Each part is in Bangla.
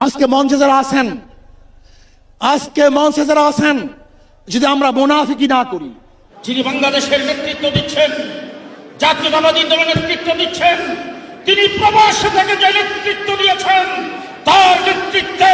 আজকে মঞ্চে যারা আছেন, আজকে মঞ্চে যারা আছেন, যদি আমরা মোনাফিকি না করি, যিনি বাংলাদেশের নেতৃত্ব দিচ্ছেন জাতীয়তাবাদী দলের নেতৃত্ব দিচ্ছেন, তিনি প্রবাস থেকে যে নেতৃত্ব দিয়েছেন, তার নেতৃত্বে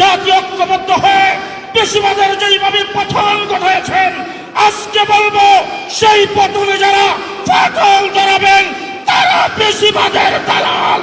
জাতি ঐক্যবদ্ধ হয়ে বেশিবাদের যেইভাবে পথন ঘটাইছেন, আজকে বলব, সেই পথনে যারা ফাটল ধরাবেন, তারা বেশিবাদের দালাল।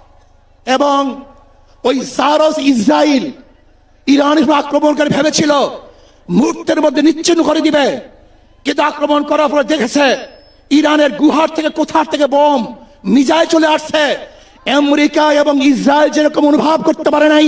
এবং ওই সারস ইসরায়েল ইরানের আক্রমণকারী ভেবেছিল, মুহূর্তের মধ্যে নিচ্ছিন্ন করে দিবে। কিন্তু আক্রমণ করার পরে দেখেছে, ইরানের গুহার থেকে কোথার থেকে বোম মিজায় চলে আসছে। আমেরিকা এবং ইসরায়েল যেরকম অনুভব করতে পারে নাই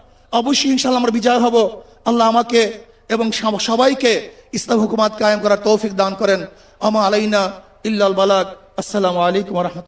অবশ্যই ইনশাল্লাহ আমরা বিজয় হব। আল্লাহ আমাকে এবং সবাইকে ইসলাম হুকুমাত কায়েম করার তৌফিক দান করেন। আমা আলাইনা ইল্লাল বালাক। আসসালামু আলাইকুম রহমত